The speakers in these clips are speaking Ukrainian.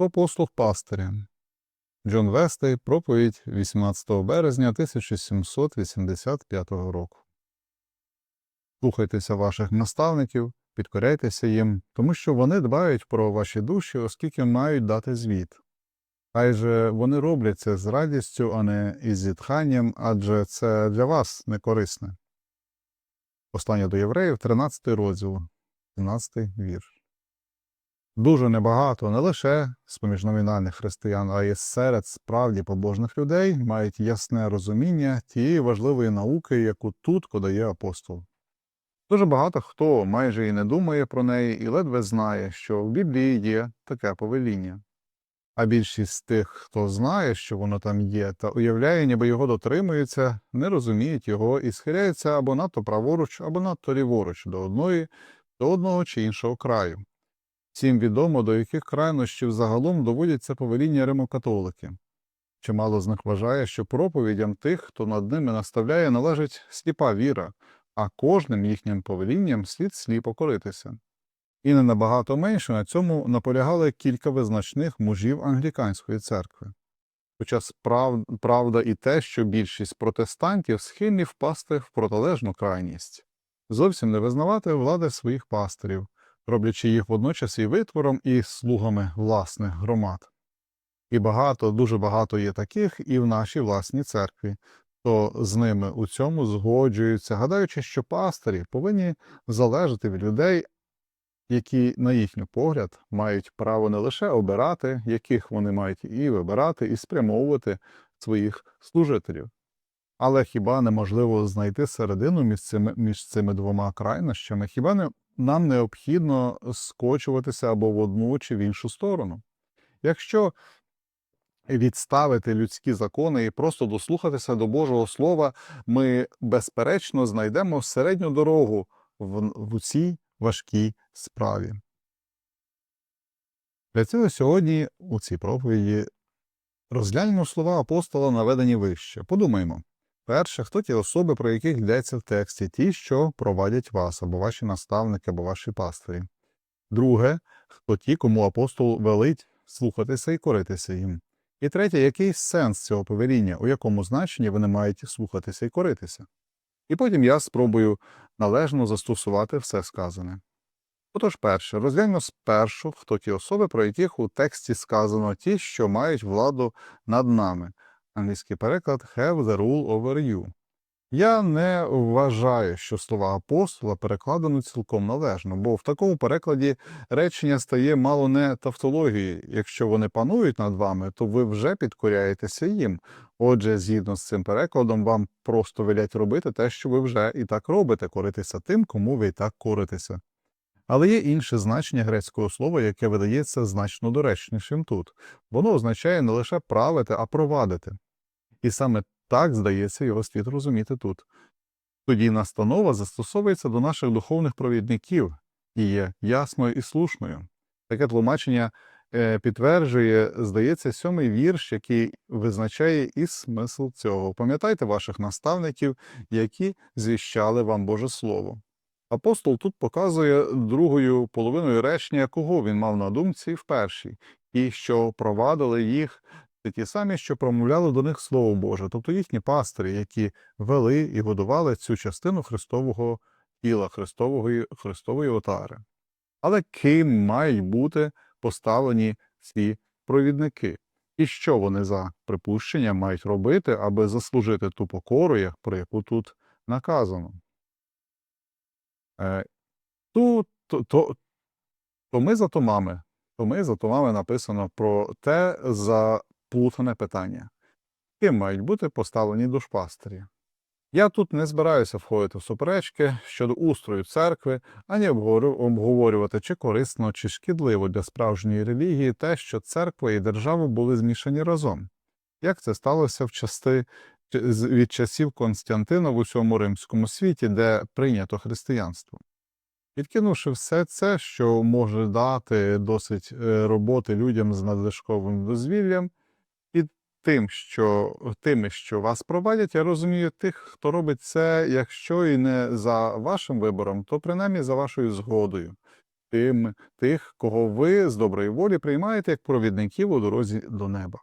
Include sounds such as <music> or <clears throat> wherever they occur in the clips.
Апостол пастиря. Джон Вестей, проповідь 18 березня 1785 року. Слухайтеся ваших наставників, підкоряйтеся їм, тому що вони дбають про ваші душі, оскільки мають дати звіт. Хай же вони роблять це з радістю, а не із зітханням, адже це для вас не корисне. Послання до євреїв, 13 розділ, 17 вірш. Дуже небагато не лише з поміж номінальних християн, а й серед справді побожних людей мають ясне розуміння тієї важливої науки, яку тут подає апостол. Дуже багато хто майже і не думає про неї і ледве знає, що в Біблії є таке повеління. А більшість тих, хто знає, що воно там є, та уявляє, ніби його дотримуються, не розуміють його і схиляються або надто праворуч, або надто ліворуч до одної, до одного чи іншого краю. Всім відомо, до яких крайнощів загалом доводяться повеління римокатолики. Чимало з них вважає, що проповідям тих, хто над ними наставляє, належить сліпа віра, а кожним їхнім повелінням слід сліпо коритися. І не набагато менше на цьому наполягали кілька визначних мужів англіканської церкви. Хоча справ... правда і те, що більшість протестантів схильні впасти в протилежну крайність, зовсім не визнавати влади своїх пастирів, роблячи їх водночас і витвором, і слугами власних громад. І багато, дуже багато є таких і в нашій власній церкві, то з ними у цьому згоджуються, гадаючи, що пастирі повинні залежати від людей, які, на їхній погляд, мають право не лише обирати, яких вони мають і вибирати, і спрямовувати своїх служителів. Але хіба неможливо знайти середину між цими, між цими двома крайнощами? Хіба не нам необхідно скочуватися або в одну чи в іншу сторону? Якщо відставити людські закони і просто дослухатися до Божого Слова, ми безперечно знайдемо середню дорогу в, в цій важкій справі. Для цього сьогодні у цій проповіді розглянемо слова апостола, наведені вище. Подумаймо. Перше, хто ті особи, про яких йдеться в тексті, ті, що провадять вас, або ваші наставники, або ваші пастирі. Друге, хто ті, кому апостол велить слухатися і коритися їм. І третє, який сенс цього повеління, у якому значенні вони мають слухатися і коритися. І потім я спробую належно застосувати все сказане. Отож, перше, розгляньмо спершу, хто ті особи, про яких у тексті сказано ті, що мають владу над нами. Англійський переклад have the rule over you. Я не вважаю, що слова апостола перекладено цілком належно, бо в такому перекладі речення стає мало не тавтологією. Якщо вони панують над вами, то ви вже підкоряєтеся їм. Отже, згідно з цим перекладом, вам просто велять робити те, що ви вже і так робите, коритися тим, кому ви і так коритеся. Але є інше значення грецького слова, яке видається значно доречнішим тут. Воно означає не лише правити, а провадити. І саме так, здається, його слід розуміти тут. Тоді настанова застосовується до наших духовних провідників і є ясною і слушною. Таке тлумачення е, підтверджує, здається, сьомий вірш, який визначає і смисл цього. Пам'ятайте ваших наставників, які звіщали вам Боже Слово. Апостол тут показує другою половиною речення, кого він мав на думці в першій, і що провадили їх це ті самі, що промовляли до них Слово Боже, тобто їхні пастирі, які вели і годували цю частину Христового тіла, Христової, Христової отари. Але ким мають бути поставлені ці провідники? І що вони за припущення мають робити, аби заслужити ту покору, про яку тут наказано? Е, Тут то, то, томи за томами, томи за томами написано про те заплутане питання, ким мають бути поставлені душпастері. Я тут не збираюся входити в суперечки щодо устрою церкви, ані обговорювати, чи корисно, чи шкідливо для справжньої релігії те, що церква і держава були змішані разом. Як це сталося в части від часів Константина в усьому римському світі, де прийнято християнство? Відкинувши все це, що може дати досить е, роботи людям з надлишковим дозвіллям, тим, що тими, що вас провадять, я розумію тих, хто робить це, якщо і не за вашим вибором, то принаймні за вашою згодою. тим, тих, кого ви з доброї волі приймаєте як провідників у дорозі до неба.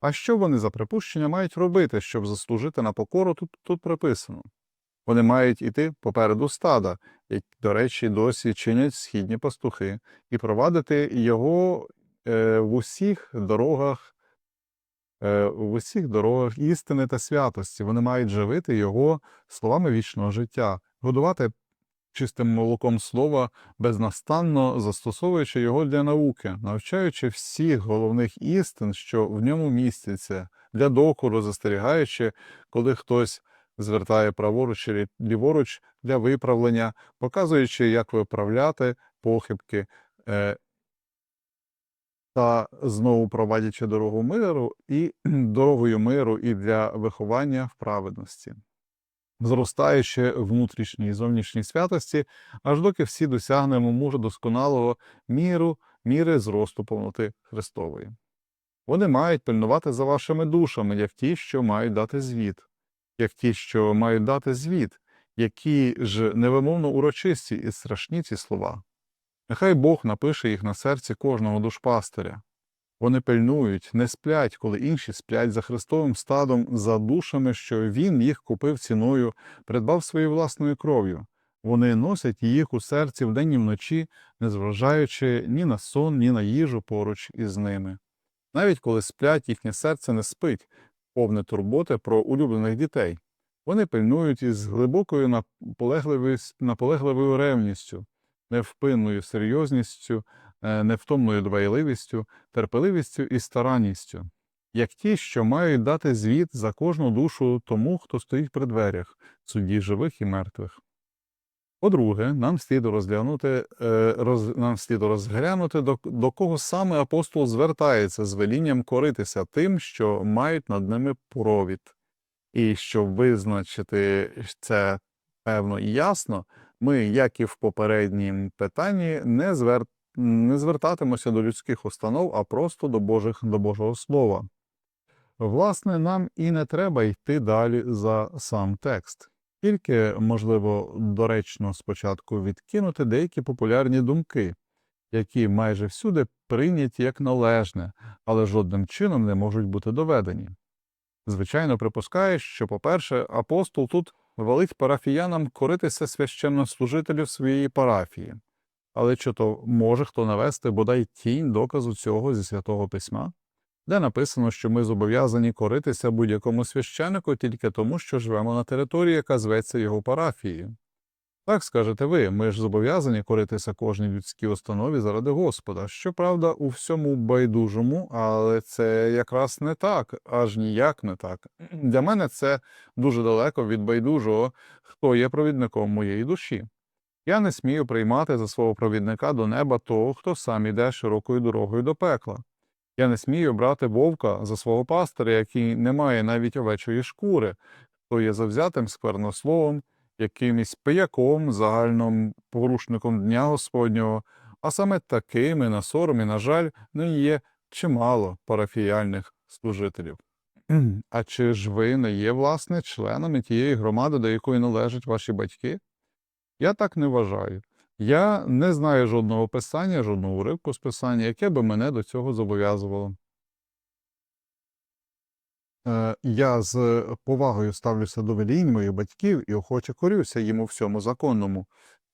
А що вони за припущення мають робити, щоб заслужити на покору, тут, тут приписано. Вони мають іти попереду стада, як, до речі, досі чинять східні пастухи, і провадити його е, в усіх дорогах, в усіх дорогах істини та святості. Вони мають живити його словами вічного життя, годувати чистим молоком слова, безнастанно застосовуючи його для науки, навчаючи всіх головних істин, що в ньому містяться, для докору, застерігаючи, коли хтось звертає праворуч чи ліворуч для виправлення, показуючи, як виправляти похибки, е, та знову провадячи дорогу миру і <clears throat> дорогою миру і для виховання в праведності зростаючи внутрішній і зовнішній святості, аж доки всі досягнемо мужа досконалого міру, міри зросту повноти Христової. Вони мають пильнувати за вашими душами, як ті, що мають дати звіт, як ті, що мають дати звіт, які ж невимовно урочисті і страшні ці слова. Нехай Бог напише їх на серці кожного душпастиря. Вони пильнують, не сплять, коли інші сплять за Христовим стадом, за душами, що Він їх купив ціною, придбав своєю власною кров'ю. Вони носять їх у серці вдень і вночі, не зважаючи ні на сон, ні на їжу поруч із ними. Навіть коли сплять, їхнє серце не спить, повне турботи про улюблених дітей. Вони пильнують із глибокою наполегливою ревністю, невпинною серйозністю, Е, невтомною дбайливістю, терпеливістю і старанністю, як ті, що мають дати звіт за кожну душу тому, хто стоїть при дверях, судді живих і мертвих. По-друге, нам слід розглянути, е, роз, нам слід розглянути, до, до кого саме апостол звертається з велінням коритися тим, що мають над ними провід. І щоб визначити це певно і ясно, ми, як і в попереднім питанні, не звер не звертатимося до людських установ, а просто до Божих, до Божого Слова. Власне, нам і не треба йти далі за сам текст, тільки, можливо, доречно спочатку відкинути деякі популярні думки, які майже всюди прийняті як належне, але жодним чином не можуть бути доведені. Звичайно, припускає, що, по-перше, апостол тут велить парафіянам коритися священнослужителів своєї парафії. Але чи то може хто навести бодай тінь доказу цього зі святого письма, де написано, що ми зобов'язані коритися будь-якому священику тільки тому, що живемо на території, яка зветься його парафією. Так скажете ви, ми ж зобов'язані коритися кожній людській установі заради Господа. Щоправда, у всьому байдужому, але це якраз не так, аж ніяк не так. Для мене це дуже далеко від байдужого, хто є провідником моєї душі. Я не смію приймати за свого провідника до неба того, хто сам іде широкою дорогою до пекла. Я не смію брати вовка за свого пастиря, який не має навіть овечої шкури, хто є завзятим сквернословом, якимось пияком, загальним порушником Дня Господнього, а саме такими на сором і, на жаль, не є чимало парафіяльних служителів. А чи ж ви не є, власне, членами тієї громади, до якої належать ваші батьки? Я так не вважаю. Я не знаю жодного писання, жодного уривку з писання, яке би мене до цього зобов'язувало. Е, я з повагою ставлюся до велінь моїх батьків і охоче корюся їм у всьому законному,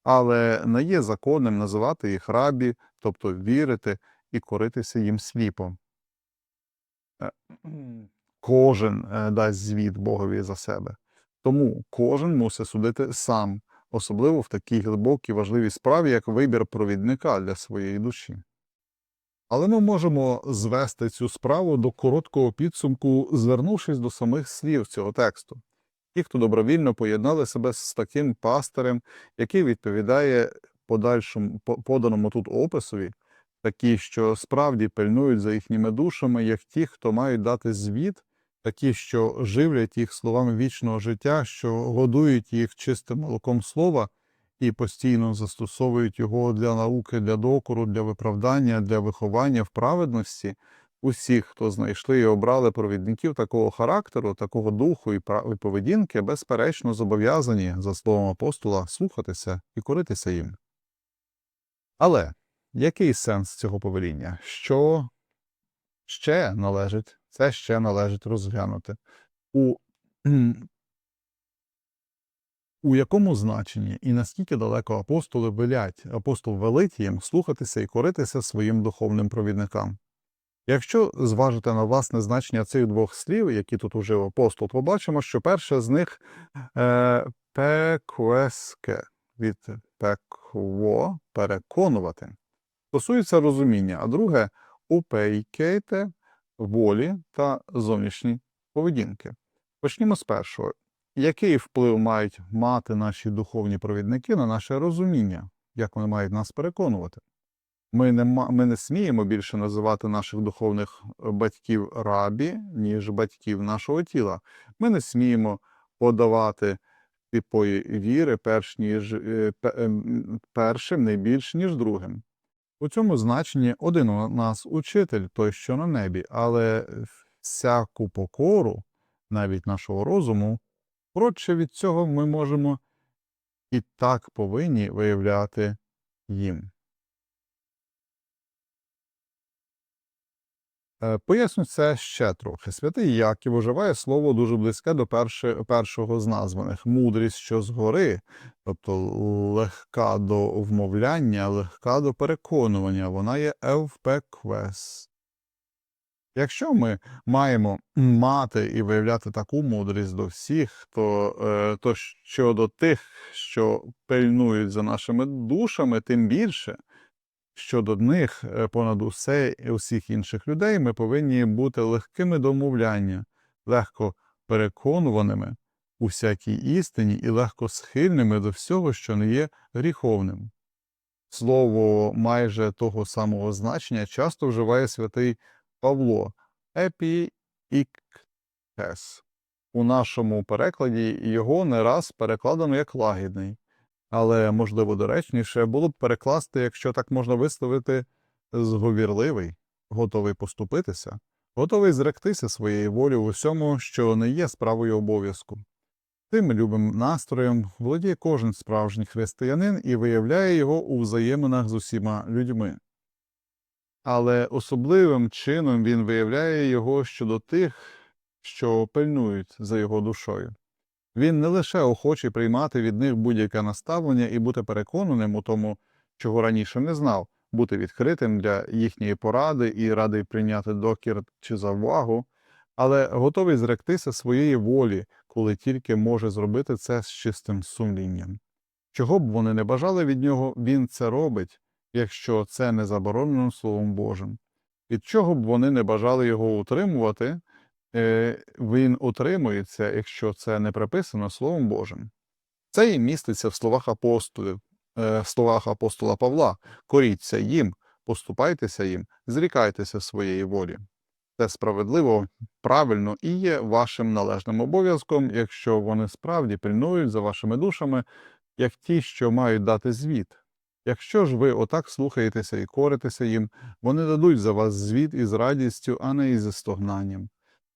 але не є законним називати їх рабі, тобто вірити і коритися їм сліпо. Е, кожен е, дасть звіт Богові за себе. Тому кожен мусить судити сам особливо в такій глибокій важливій справі, як вибір провідника для своєї душі. Але ми можемо звести цю справу до короткого підсумку, звернувшись до самих слів цього тексту. Ті, хто добровільно поєднали себе з таким пастирем, який відповідає подальшому поданому тут описові, такі, що справді пильнують за їхніми душами, як ті, хто мають дати звіт такі, що живлять їх словами вічного життя, що годують їх чистим молоком слова і постійно застосовують його для науки, для докору, для виправдання, для виховання в праведності. Усіх, хто знайшли і обрали провідників такого характеру, такого духу і поведінки, безперечно зобов'язані, за словом апостола, слухатися і коритися їм. Але який сенс цього повеління? Що ще належить, це ще належить розглянути. У, у якому значенні і наскільки далеко апостоли велять, апостол велить їм слухатися і коритися своїм духовним провідникам? Якщо зважити на власне значення цих двох слів, які тут ужив апостол, побачимо, що перше з них е, пеквеске від пекво переконувати, стосується розуміння, а друге упейкейте волі та зовнішньої поведінки. Почнімо з першого. Який вплив мають мати наші духовні провідники на наше розуміння, як вони мають нас переконувати? Ми не, ми не сміємо більше називати наших духовних е, батьків рабі, ніж батьків нашого тіла. Ми не сміємо подавати типої віри перш ніж, е, ем, першим не більш, ніж другим. У цьому значенні один у нас учитель, той, що на небі, але всяку покору, навіть нашого розуму, коротше від цього ми можемо і так повинні виявляти їм. Е, Поясню це ще трохи. Святий Яків уживає слово дуже близьке до першого з названих мудрість, що згори, тобто легка до вмовляння, легка до переконування. Вона є евпеквес. Якщо ми маємо мати і виявляти таку мудрість до всіх, то, е, то щодо тих, що пильнують за нашими душами, тим більше щодо них е, понад усе і усіх інших людей, ми повинні бути легкими до мовляння, легко переконуваними у всякій істині і легко схильними до всього, що не є гріховним. Слово майже того самого значення часто вживає святий Павло епііктес. У нашому перекладі його не раз перекладено як лагідний, але, можливо, доречніше було б перекласти, якщо так можна висловити, зговірливий, готовий поступитися, готовий зректися своєї волі в усьому, що не є справою обов'язку. Тим любим настроєм володіє кожен справжній християнин і виявляє його у взаєминах з усіма людьми. Але особливим чином він виявляє його щодо тих, що пильнують за його душою. Він не лише охочий приймати від них будь-яке наставлення і бути переконаним у тому, чого раніше не знав, бути відкритим для їхньої поради і радий прийняти докір чи завагу, але готовий зректися своєї волі, коли тільки може зробити це з чистим сумлінням. Чого б вони не бажали від нього, він це робить, якщо це не заборонено Словом Божим. Від чого б вони не бажали його утримувати, е, він утримується, якщо це не приписано Словом Божим. Це і міститься в словах апостолів, е, в словах апостола Павла: коріться їм, поступайтеся їм, зрікайтеся своєї волі. Це справедливо, правильно і є вашим належним обов'язком, якщо вони справді пильнують за вашими душами, як ті, що мають дати звіт. Якщо ж ви отак слухаєтеся і коритеся їм, вони дадуть за вас звіт із радістю, а не із стогнанням.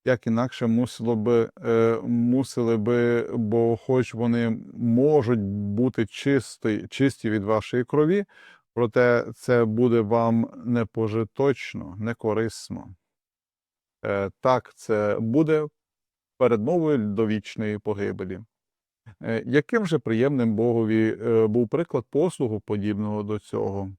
Як інакше мусило би, е, мусили би, бо хоч вони можуть бути чисті, чисті від вашої крові, проте це буде вам не пожиточно, не корисно. Е, так, це буде передмовою до вічної погибелі. Е, Яким же приємним Богові е, був приклад послугу подібного до цього?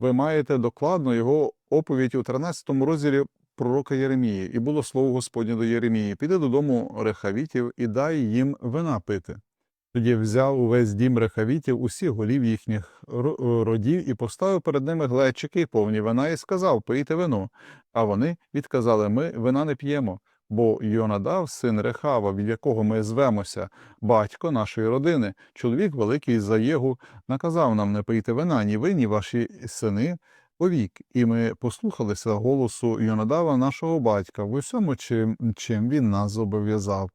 Ви маєте докладно його оповідь у 13 розділі пророка Єремії, і було слово Господнє до Єремії: піди додому рехавітів і дай їм вина пити. Тоді взяв увесь дім рехавітів, усіх голів їхніх родів, і поставив перед ними глечики повні вина, і сказав: Пийте вино. А вони відказали: Ми вина не п'ємо. Бо Йонадав, син Рехава, від якого ми звемося, батько нашої родини, чоловік великий за Єгу, наказав нам не пийти вина, ні ви, ні ваші сини повік. І ми послухалися голосу Йонадава, нашого батька, в усьому, чим, чим він нас зобов'язав.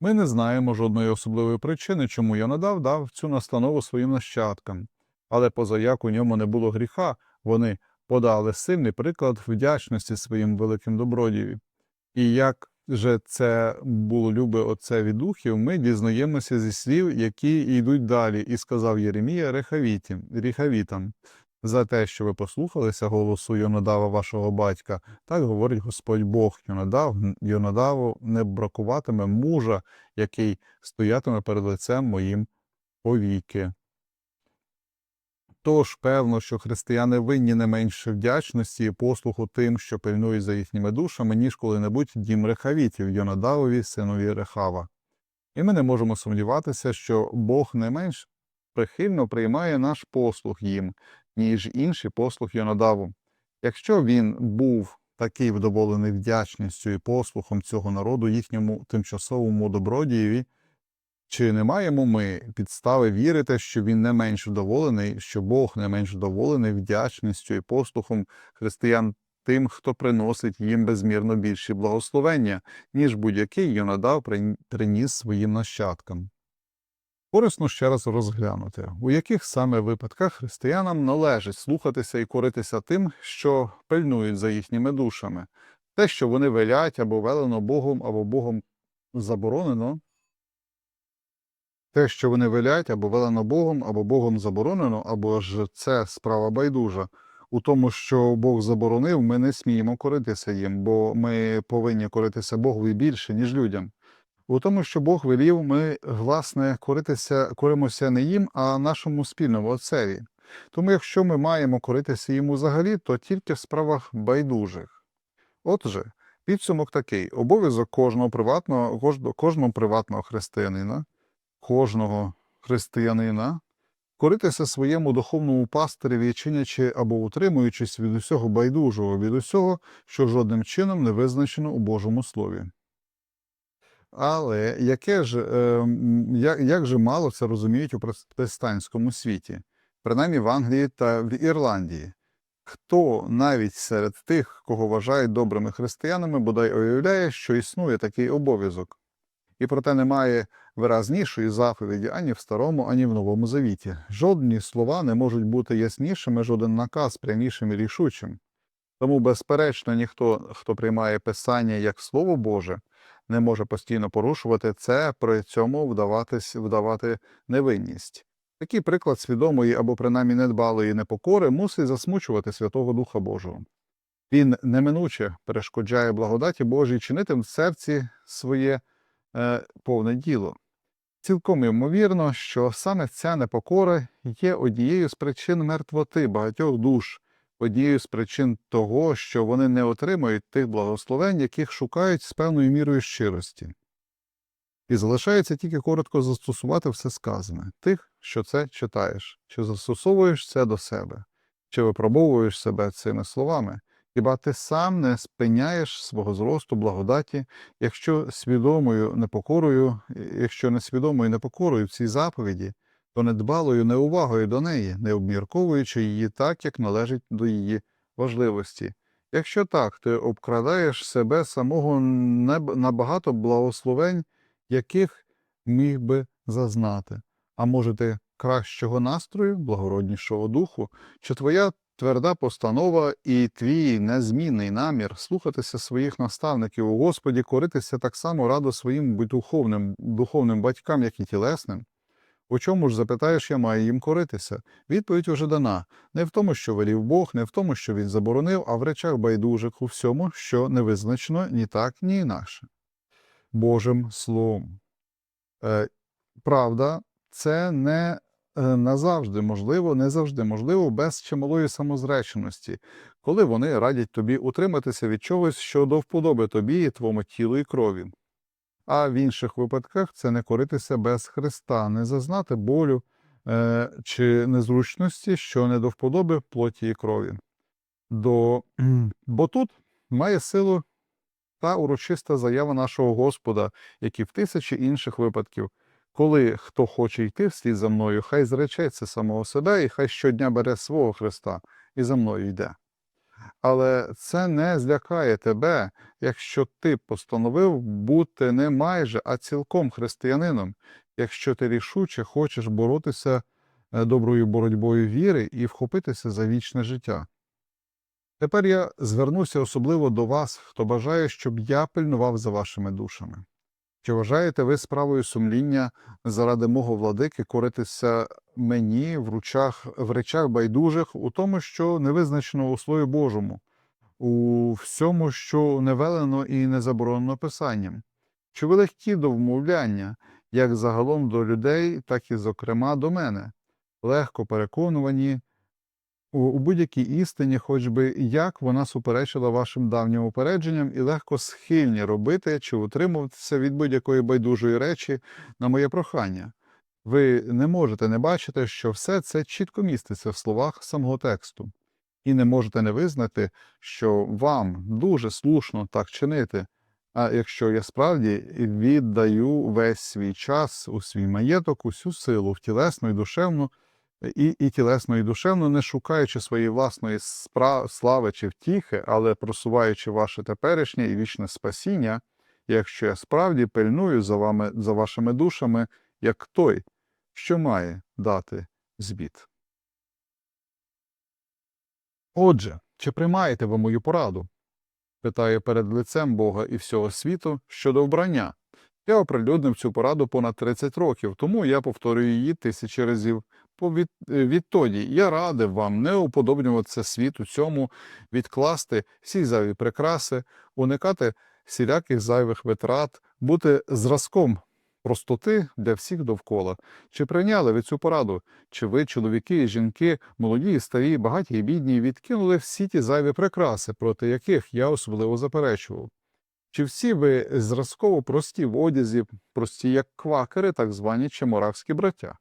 Ми не знаємо жодної особливої причини, чому Йонадав дав цю настанову своїм нащадкам. Але позаяк у ньому не було гріха, вони подали сильний приклад вдячності своїм великим добродієві. І як же це було любе отцеві духів, ми дізнаємося зі слів, які йдуть далі, і сказав Єремія Ріхавітам. за те, що ви послухалися голосу Йонадава вашого батька, так говорить Господь Бог Йонадав, Йонадаву не бракуватиме мужа, який стоятиме перед лицем моїм повіки. Тож, певно, що християни винні не менше вдячності і послуху тим, що пильнують за їхніми душами, ніж коли-небудь дім рехавітів Йонадавові, синові Рехава. І ми не можемо сумніватися, що Бог не менш прихильно приймає наш послуг їм, ніж інший послуг Йонадаву. Якщо він був такий вдоволений вдячністю і послухом цього народу їхньому тимчасовому добродієві, чи не маємо ми підстави вірити, що він не менш вдоволений, що Бог не менш вдоволений вдячністю і послухом християн тим, хто приносить їм безмірно більші благословення, ніж будь-який Йонадав приніс своїм нащадкам? Корисно ще раз розглянути, у яких саме випадках християнам належить слухатися і коритися тим, що пильнують за їхніми душами, те, що вони велять або велено Богом, або Богом заборонено, те, що вони велять або велено Богом, або Богом заборонено, або ж це справа байдужа. У тому, що Бог заборонив, ми не сміємо коритися їм, бо ми повинні коритися Богові більше, ніж людям. У тому, що Бог велів, ми, власне, коритися, коримося не їм, а нашому спільному отцеві. Тому, якщо ми маємо коритися йому взагалі, то тільки в справах байдужих. Отже, підсумок такий: обов'язок кожного приватного, кожного приватного християнина, кожного християнина коритися своєму духовному пастиреві, чинячи або утримуючись від усього байдужого, від усього, що жодним чином не визначено у Божому Слові. Але яке ж, е, як, же мало це розуміють у протестантському світі, принаймні в Англії та в Ірландії? Хто навіть серед тих, кого вважають добрими християнами, бодай уявляє, що існує такий обов'язок, і проте немає виразнішої заповіді ані в старому, ані в новому завіті. Жодні слова не можуть бути яснішими, жоден наказ прямішим і рішучим. Тому, безперечно, ніхто, хто приймає писання як Слово Боже, не може постійно порушувати це, при цьому вдаватись, вдавати невинність. Такий приклад свідомої або принаймні недбалої непокори мусить засмучувати Святого Духа Божого. Він неминуче перешкоджає благодаті Божій чинити в серці своє е, повне діло. Цілком ймовірно, що саме ця непокора є однією з причин мертвоти багатьох душ, однією з причин того, що вони не отримують тих благословень, яких шукають з певною мірою щирості. І залишається тільки коротко застосувати все сказане, тих, що це читаєш, чи застосовуєш це до себе, чи випробовуєш себе цими словами, хіба ти сам не спиняєш свого зросту благодаті, якщо свідомою непокорою, якщо несвідомою непокорою в цій заповіді, то недбалою неувагою до неї, не обмірковуючи її так, як належить до її важливості. Якщо так, ти обкрадаєш себе самого неб- на благословень, яких міг би зазнати. А може ти кращого настрою, благороднішого духу, чи твоя тверда постанова і твій незмінний намір слухатися своїх наставників у Господі, коритися так само радо своїм духовним, духовним батькам, як і тілесним? У чому ж запитаєш, я маю їм коритися? Відповідь уже дана не в тому, що велів Бог, не в тому, що він заборонив, а в речах байдужих у всьому, що не визначено ні так, ні інакше. Божим Словом. Е, правда, це не назавжди можливо, не завжди можливо без чималої самозреченості, коли вони радять тобі утриматися від чогось, що до вподоби тобі і твоєму тілу і крові. А в інших випадках це не коритися без Христа, не зазнати болю е, чи незручності, що не до вподоби плоті і крові. До... <clears throat> Бо тут має силу та урочиста заява нашого Господа, як і в тисячі інших випадків. Коли хто хоче йти вслід за мною, хай зречеться самого себе і хай щодня бере свого Христа і за мною йде. Але це не злякає тебе, якщо ти постановив бути не майже, а цілком християнином, якщо ти рішуче хочеш боротися е, доброю боротьбою віри і вхопитися за вічне життя. Тепер я звернуся особливо до вас, хто бажає, щоб я пильнував за вашими душами. Чи вважаєте ви справою сумління заради мого владики коритися мені в ручах, в речах байдужих у тому, що не визначено у Слові Божому, у всьому, що не велено і не заборонено Писанням? Чи ви легкі до вмовляння, як загалом до людей, так і, зокрема, до мене, легко переконувані у, будь-якій істині, хоч би як вона суперечила вашим давнім упередженням, і легко схильні робити чи утримуватися від будь-якої байдужої речі на моє прохання. Ви не можете не бачити, що все це чітко міститься в словах самого тексту, і не можете не визнати, що вам дуже слушно так чинити. А якщо я справді віддаю весь свій час у свій маєток, усю силу в тілесну і душевну, і, і тілесно, і душевно, не шукаючи своєї власної слави чи втіхи, але просуваючи ваше теперішнє і вічне спасіння, якщо я справді пильную за вами, за вашими душами, як той, що має дати збіт. Отже, чи приймаєте ви мою пораду? питає перед лицем Бога і всього світу щодо вбрання. Я оприлюднив цю пораду понад 30 років, тому я повторюю її тисячі разів. Повід... е, Відтоді я радив вам не уподобнюватися світу цьому, відкласти всі зайві прикраси, уникати всіляких зайвих витрат, бути зразком простоти для всіх довкола. Чи прийняли ви цю пораду? Чи ви, чоловіки і жінки, молоді і старі, багаті і бідні, відкинули всі ті зайві прикраси, проти яких я особливо заперечував? Чи всі ви зразково прості в одязі, прості як квакери, так звані чи моравські браття?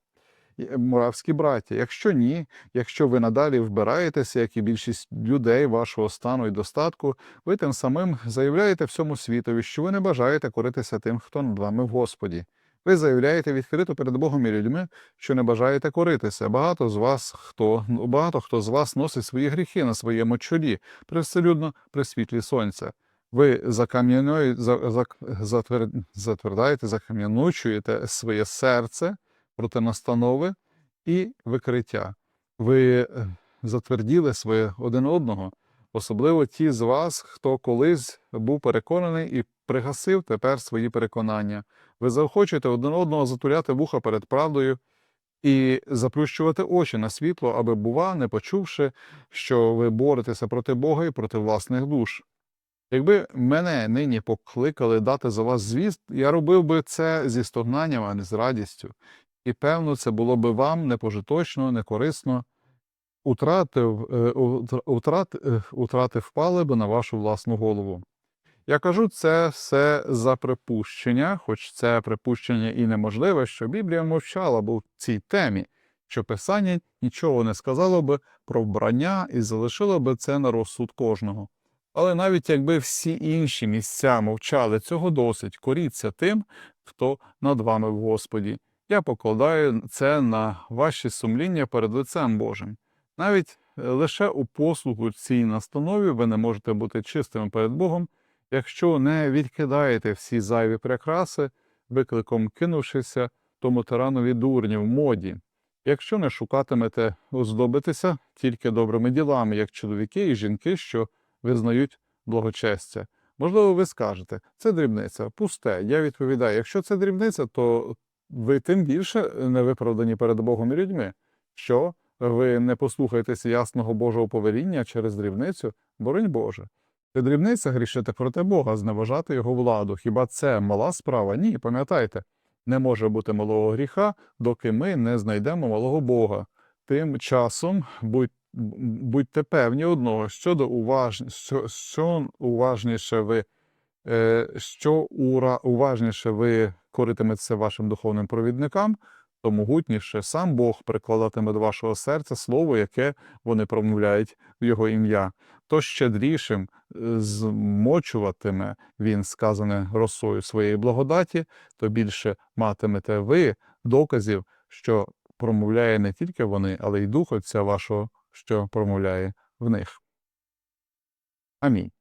І- Моравські браття, якщо ні, якщо ви надалі вбираєтеся, як і більшість людей вашого стану і достатку, ви тим самим заявляєте всьому світові, що ви не бажаєте коритися тим, хто над вами в Господі. Ви заявляєте відкрито перед Богом і людьми, що не бажаєте коритися. Багато з вас хто ну, багато хто з вас носить свої гріхи на своєму чолі, привселюдно при світлі сонця. Ви закам'яною за, за, затвердаєте, закам'янучуєте своє серце проти настанови і викриття. Ви е, затверділи своє один одного, особливо ті з вас, хто колись був переконаний і пригасив тепер свої переконання. Ви заохочуєте один одного затуляти вуха перед правдою і заплющувати очі на світло, аби, бува, не почувши, що ви боретеся проти Бога і проти власних душ. Якби мене нині покликали дати за вас звіст, я робив би це зі стогнанням, а не з радістю. І певно, це було би вам непожиточно, некорисно. Утратив, е, утрат, е, утрати впали би на вашу власну голову. Я кажу це все за припущення, хоч це припущення і неможливе, що Біблія мовчала б у цій темі, що Писання нічого не сказало би про вбрання і залишило би це на розсуд кожного. Але навіть якби всі інші місця мовчали, цього досить коріться тим, хто над вами в Господі. Я покладаю це на ваші сумління перед лицем Божим. Навіть е, лише у послугу цій настанові ви не можете бути чистими перед Богом, якщо не відкидаєте всі зайві прикраси, викликом кинувшися тому тиранові дурні в моді. Якщо не шукатимете оздобитися тільки добрими ділами, як чоловіки і жінки, що визнають благочестя. Можливо, ви скажете, це дрібниця, пусте. Я відповідаю, якщо це дрібниця, то ви тим більше не виправдані перед Богом і людьми. Що ви не послухаєтеся ясного Божого повеління через дрібницю, боронь Боже. Це дрібниця грішити проти Бога, зневажати його владу. Хіба це мала справа? Ні, пам'ятайте, не може бути малого гріха, доки ми не знайдемо малого Бога. Тим часом будь, будьте певні одного, щодо уважні, що, що уважніше ви, е, що ура, уважніше ви коритиметеся вашим духовним провідникам, то могутніше сам Бог прикладатиме до вашого серця слово, яке вони промовляють в його ім'я. То щедрішим е, змочуватиме він сказане росою своєї благодаті, то більше матимете ви доказів, що промовляє не тільки вони, але й Дух Отця вашого, що промовляє в них. Амінь.